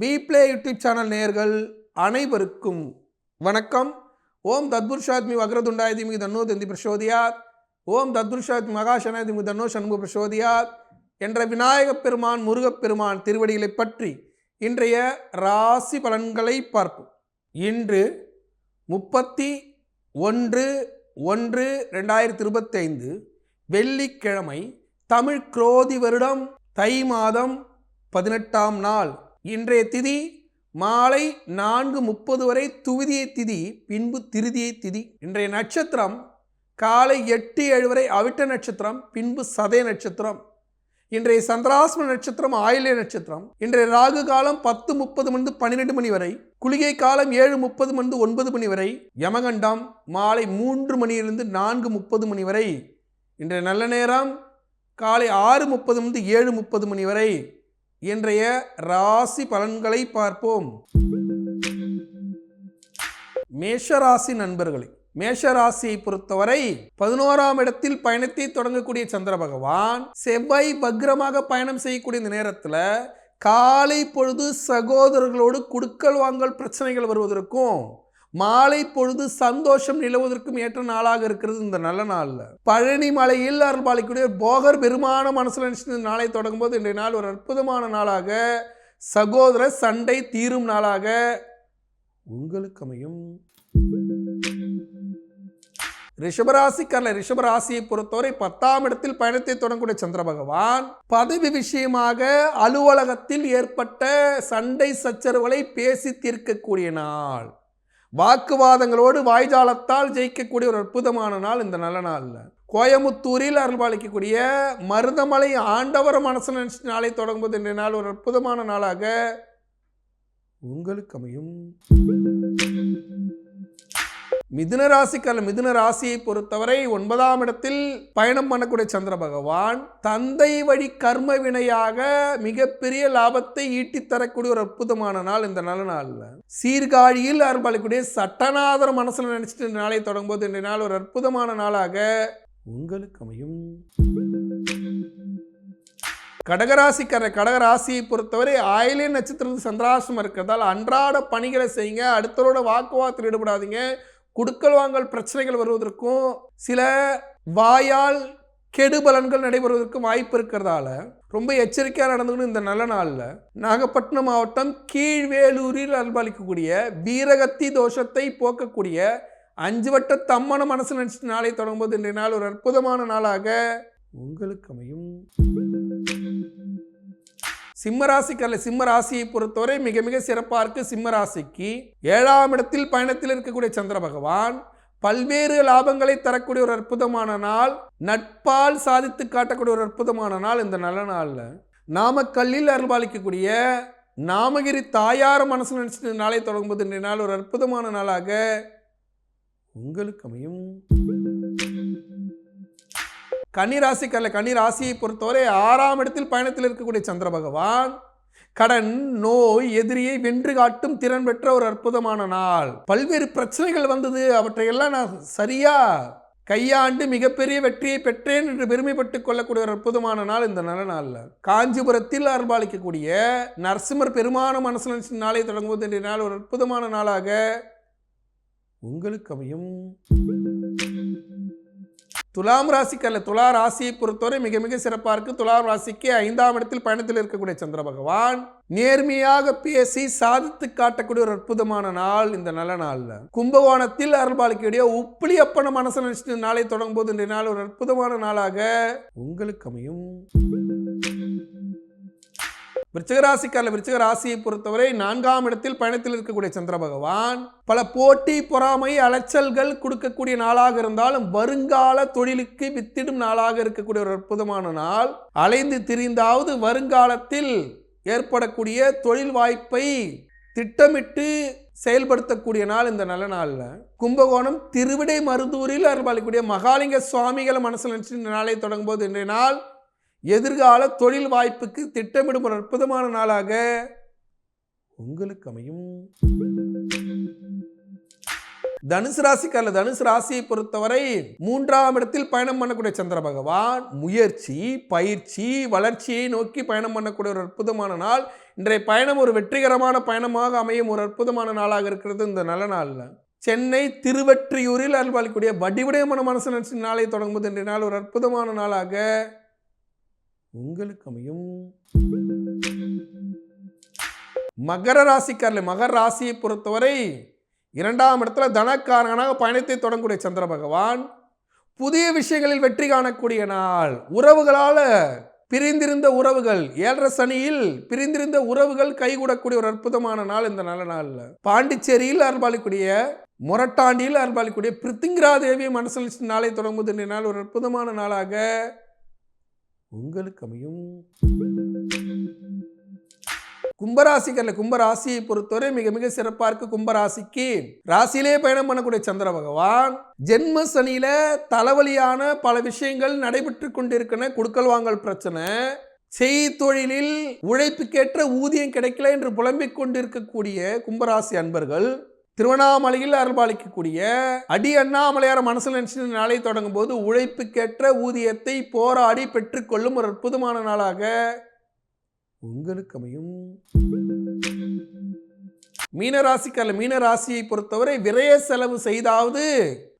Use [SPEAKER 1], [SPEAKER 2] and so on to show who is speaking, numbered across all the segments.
[SPEAKER 1] பிப்ளே YouTube channel நேயர்கள் அனைவருக்கும் வணக்கம். ஓம் தத்புருஷாத்மி வக்ரதுண்டாயதிமி தன்னோ தந்தி பிரசோதியாத். ஓம் தத்புருஷாத்மி மகாசனாதிமி தன்னோ சண்முக பிரசோதியாத். என்ற விநாயகப் பெருமான் முருகப்பெருமான் திருவடிகளை பற்றி இன்றைய ராசி பலன்களை பார்ப்போம். இன்று முப்பத்தி ஒன்று ஒன்று ரெண்டாயிரத்தி இருபத்தைந்து வெள்ளிக்கிழமை தமிழ் குரோதி வருடம் தை மாதம் பதினெட்டாம் நாள். இன்றைய திதி மாலை நான்கு முப்பது வரை துவிதியை திதி பின்பு திருதியை திதி. இன்றைய நட்சத்திரம் காலை எட்டு ஏழு வரை அவிட்ட நட்சத்திரம் பின்பு சதய நட்சத்திரம். இன்றைய சந்திராஸ்ம நட்சத்திரம் ஆயில்ய நட்சத்திரம். இன்றைய ராகு காலம் பத்து முப்பது மணி பன்னிரெண்டு மணி வரை. குளிகை காலம் ஏழு முப்பது மணி ஒன்பது மணி வரை. யமகண்டம் மாலை மூன்று மணியிலிருந்து நான்கு முப்பது மணி வரை. இன்றைய நல்ல நேரம் காலை ஆறு முப்பது மணி ஏழு முப்பது மணி வரை. இன்றைய ராசி பலன்களை பார்ப்போம். மேஷராசி நண்பர்களே மேஷராசியை பொறுத்தவரை பதினோராம் இடத்தில் பயணத்தை தொடங்கக்கூடிய சந்திர பகவான் செவ்வாய் பக்ரமாக பயணம் செய்யக்கூடிய இந்த நேரத்தில் காலை பொழுது சகோதரர்களோடு குடுக்கல் வாங்கல் பிரச்சனைகள் வருவதற்கும் மாலை பொழுது சந்தோஷம் நிலவுவதற்கும் ஏற்ற நாளாக இருக்கிறது இந்த நல்ல நாளில். பழனி மலையில் அருள்பாலிக்கூடிய போகர் பெருமான மனசில் நினைச்சு நாளை தொடங்கும் போது இன்றைய நாள் ஒரு அற்புதமான நாளாக சகோதர சண்டை தீரும் நாளாக உங்களுக்கு அமையும். ரிஷபராசிக்காரல ரிஷபராசியை பொறுத்தவரை பத்தாம் இடத்தில் பயணத்தை தொடங்கக்கூடிய சந்திர பகவான் பதவி விஷயமாக அலுவலகத்தில் ஏற்பட்ட சண்டை சச்சரவுகளை பேசி தீர்க்கக்கூடிய நாள். வாக்குவாதங்களோடு வாய்ஜாலத்தால் ஜெயிக்கக்கூடிய ஒரு அற்புதமான நாள் இந்த நல்ல நாளில் கோயமுத்தூரில் அருள்பாலிக்கக்கூடிய மருதமலை ஆண்டவர் மனசு நினச்சி நாளை தொடங்கும்போது இன்றைய நாள் ஒரு அற்புதமான நாளாக உங்களுக்கு அமையும். மிதுன ராசிக்கல்ல மிதுன ராசியை பொறுத்தவரை ஒன்பதாம் இடத்தில் பயணம் பண்ணக்கூடிய சந்திர பகவான் தந்தை வழி கர்ம வினையாக மிகப்பெரிய லாபத்தை ஈட்டி தரக்கூடிய ஒரு அற்புதமான நாள் இந்த நல்ல நாளில். சீர்காழியில் அரும்பளிக்கூடிய சட்டநாதர் மனசில் நினைச்சிட்டு இந்த நாளை தொடங்கும்போது இன்றைய நாள் ஒரு அற்புதமான நாளாக உங்களுக்கு அமையும். கடகராசிக்கார கடகராசியை பொறுத்தவரை ஆயிலே நட்சத்திரத்தில் சந்திராசம் இருக்கிறதால் அன்றாட பணிகளை செய்யுங்க அடுத்தவரோட வாக்குவாதத்தில் ஈடுபடாதீங்க. குடுக்கல் வாங்கல் பிரச்சனைகள் வருவதற்கும் சில வாயால் கெடுபலன்கள் நடைபெறுவதற்கும் வாய்ப்பு இருக்கிறதால ரொம்ப எச்சரிக்கையாக நடந்துக்கணும் இந்த நல்ல நாளில். நாகப்பட்டினம் மாவட்டம் கீழ்வேலூரில் அன்பளிக்கக்கூடிய வீரகத்தி தோஷத்தை போக்கக்கூடிய அஞ்சு வட்ட தம்மன மனசில் நினச்சிட்டு நாளை தொடங்கும்போது இன்றைய நாள் ஒரு அற்புதமான நாளாக உங்களுக்கு அமையும். சிம்மராசிக்கல்ல சிம்மராசியை பொறுத்தவரை மிக மிக சிறப்பாக இருக்குது சிம்மராசிக்கு. ஏழாம் இடத்தில் பயணத்தில் இருக்கக்கூடிய சந்திர பகவான் பல்வேறு லாபங்களை தரக்கூடிய ஒரு அற்புதமான நாள் நட்பால் சாதித்து காட்டக்கூடிய ஒரு அற்புதமான நாள் இந்த நல்ல நாளில். நாமக்கல்லில் அருள்பாலிக்கக்கூடிய நாமகிரி தாயார் மனசு நினச்சிட்டு நாளை தொடங்கும்போது இன்றைய நாள் ஒரு அற்புதமான நாளாக உங்களுக்கு அமையும். கன்னிராசிக்கரில் கன்னிராசியை பொறுத்தவரை ஆறாம் இடத்தில் பயணத்தில் இருக்கக்கூடிய சந்திர பகவான் கடன் நோய் எதிரியை வென்று காட்டும் திறன் பெற்ற ஒரு அற்புதமான நாள். பல்வேறு பிரச்சனைகள் வந்தது. அவற்றையெல்லாம் நான் சரியா கையாண்டு மிகப்பெரிய வெற்றியை பெற்றேன் என்று பெருமைப்பட்டுக் கொள்ளக்கூடிய ஒரு அற்புதமான நாள் இந்த நல்ல நாளில். காஞ்சிபுரத்தில் அர்பாலிக்கக்கூடிய நரசிம்மர் பெருமான மனசு நாளை தொடங்குவது என்ற நாள் ஒரு அற்புதமான நாளாக உங்களுக்கு அமையும். துலாம் ராசிக்கல்ல துலா ராசியை பொறுத்தவரை மிக மிக சிறப்பாக இருக்கு. துலாம் ராசிக்கு ஐந்தாம் இடத்தில் பயணத்தில் இருக்கக்கூடிய சந்திர பகவான் நேர்மையாக பேசி சாதித்து காட்டக்கூடிய ஒரு அற்புதமான நாள் இந்த நல்ல நாளில். கும்பகோணத்தில் அருள்பாலிக்கையுடைய உப்பிலி அப்பன மனசு நினைச்சிட்டு நாளை தொடங்கும் போது இன்றைய நாள் ஒரு அற்புதமான நாளாக உங்களுக்கு அமையும். விருச்சிகராசிக்கால விருச்சிக ராசியை பொறுத்தவரை நான்காம் இடத்தில் பயணத்தில் இருக்கக்கூடிய சந்திர பகவான் பல போட்டி பொறாமை அலைச்சல்கள் கொடுக்கக்கூடிய நாளாக இருந்தாலும் வருங்கால தொழிலுக்கு வித்திடும் நாளாக இருக்கக்கூடிய ஒரு அற்புதமான நாள். அலைந்து திரிந்தாவது வருங்காலத்தில் ஏற்படக்கூடிய தொழில் வாய்ப்பை திட்டமிட்டு செயல்படுத்தக்கூடிய நாள் இந்த நல்ல நாளில். கும்பகோணம் திருவிடை மருதூரில் அருள்பாலிக்கூடிய மகாலிங்க சுவாமிகளை மனசில் நினச்சி இந்த நாளை தொடங்கும் போது இன்றைய நாள் எதிர்கால தொழில் வாய்ப்புக்கு திட்டமிடும் ஒரு அற்புதமான நாளாக உங்களுக்கு அமையும். தனுசு ராசிக்காரர் தனுசு ராசியை பொறுத்தவரை மூன்றாம் இடத்தில் பயணம் பண்ணக்கூடிய சந்திர பகவான் முயற்சி பயிற்சி வளர்ச்சியை நோக்கி பயணம் பண்ணக்கூடிய ஒரு அற்புதமான நாள். இன்றைய பயணம் ஒரு வெற்றிகரமான பயணமாக அமையும் ஒரு அற்புதமான நாளாக இருக்கிறது இந்த நல்ல நாளில். சென்னை திருவற்றியூரில் அல்வாளிக்கூடிய வடிவடையமான மனசு நினைச்சு நாளை தொடங்கும்போது இன்றைய நாள் ஒரு அற்புதமான நாளாக உங்களுக்கு அமையும். மகர ராசிக்காரில் மகர ராசியை பொறுத்தவரை இரண்டாம் இடத்துல தனக்காரனாக பயணத்தை தொடங்கக்கூடிய சந்திர பகவான் புதிய விஷயங்களில் வெற்றி காணக்கூடிய நாள். உறவுகளால் பிரிந்திருந்த உறவுகள் ஏழரை சனியில் பிரிந்திருந்த உறவுகள் கைகூடக்கூடிய ஒரு அற்புதமான நாள் இந்த நல்ல நாளில். பாண்டிச்சேரியில் அருள்பாலிக்கூடிய மொரட்டாண்டியில் அருள்பாலிக்கூடிய பிருத்திங்கரா தேவியை மனசில் நாளை தொடங்குவது நாள் ஒரு அற்புதமான நாளாக உங்களுக்கு அமையும். கும்பராசிக்கரில் கும்பராசியை பொறுத்தவரை மிக மிக சிறப்பாக இருக்கு கும்பராசிக்கு ராசியிலே பயணம் பண்ணக்கூடிய சந்திர பகவான் ஜென்ம சனியில தலைவலியான பல விஷயங்கள் நடைபெற்று கொண்டிருக்கிற குடுக்கல் வாங்கல் பிரச்சனை செய்தொழிலில் உழைப்புக்கேற்ற ஊதியம் கிடைக்கல என்று புலம்பிக் கொண்டிருக்கக்கூடிய கும்பராசி அன்பர்கள் திருவண்ணாமலையில் அருள்பாலிக்கக்கூடிய அடி அண்ணாமலையார மனசில் நினைச்சு நாளை தொடங்கும் போது உழைப்புக்கேற்ற ஊதியத்தை போராடி பெற்றுக்கொள்ளும் ஒரு அற்புதமான நாளாக உங்களுக்கு அமையும் மீனராசிக்கல்ல மீனராசியை பொறுத்தவரை விரய செலவு செய்தாவது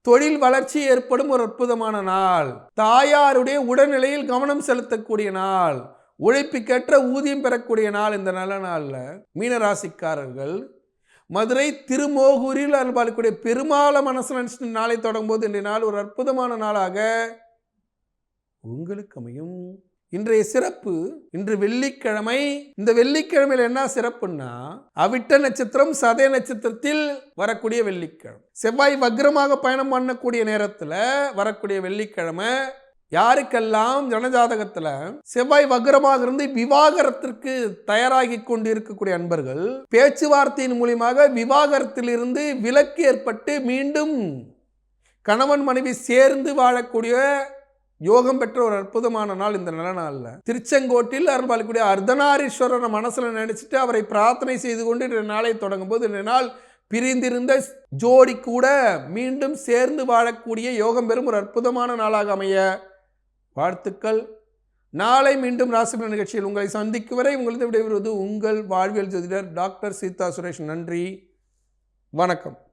[SPEAKER 1] தொழில் வளர்ச்சி ஏற்படும் ஒரு அற்புதமான நாள். தாயாருடைய உடல்நிலையில் கவனம் செலுத்தக்கூடிய நாள். உழைப்புக்கேற்ற ஊதியம் பெறக்கூடிய நாள். இந்த நல்ல நாளில் மீனராசிக்காரர்கள் மதுரை திருமோகூரில் அல்பாலிக்கூடிய பெருமாள மனசு நினைச்சு நாளை தொடங்கும் போது இன்றைய நாள் ஒரு அற்புதமான நாளாக உங்களுக்கு அமையும். இன்றைய சிறப்பு இன்று வெள்ளிக்கிழமை. இந்த வெள்ளிக்கிழமையில் என்ன சிறப்புன்னா அவிட்ட நட்சத்திரம் சதய நட்சத்திரத்தில் வரக்கூடிய வெள்ளிக்கிழமை. செவ்வாய் வக்ரமாக பயணம் பண்ணக்கூடிய நேரத்தில் வரக்கூடிய வெள்ளிக்கிழமை யாருக்கெல்லாம் ஜனஜாதகத்தில் செவ்வாய் வக்ரமாக இருந்து விவாகரத்திற்கு தயாராகி கொண்டு இருக்கக்கூடிய அன்பர்கள் பேச்சுவார்த்தையின் மூலியமாக விவாகரத்திலிருந்து விலக்கு ஏற்பட்டு மீண்டும் கணவன் மனைவி சேர்ந்து வாழக்கூடிய யோகம் பெற்ற ஒரு அற்புதமான நாள் இந்த நல்ல நாளில். திருச்செங்கோட்டில் அருள்பாலிக்கூடிய அர்த்தநாரீஸ்வரரை மனசில் நினைச்சிட்டு அவரை பிரார்த்தனை செய்து கொண்டு இந்த நாளை தொடங்கும் போது இந்த நாள் பிரிந்திருந்த ஜோடி கூட மீண்டும் சேர்ந்து வாழக்கூடிய யோகம் பெறும் ஒரு அற்புதமான நாளாக அமைய வாழ்த்துக்கள். நாளை மீண்டும் ராசிபலன் நிகழ்ச்சியில் உங்களை சந்திக்கும் வரை உங்களது விடைபெறுவது உங்கள் வாழ்வியல் ஜோதிடர் டாக்டர் சீதா சுரேஷ். நன்றி. வணக்கம்.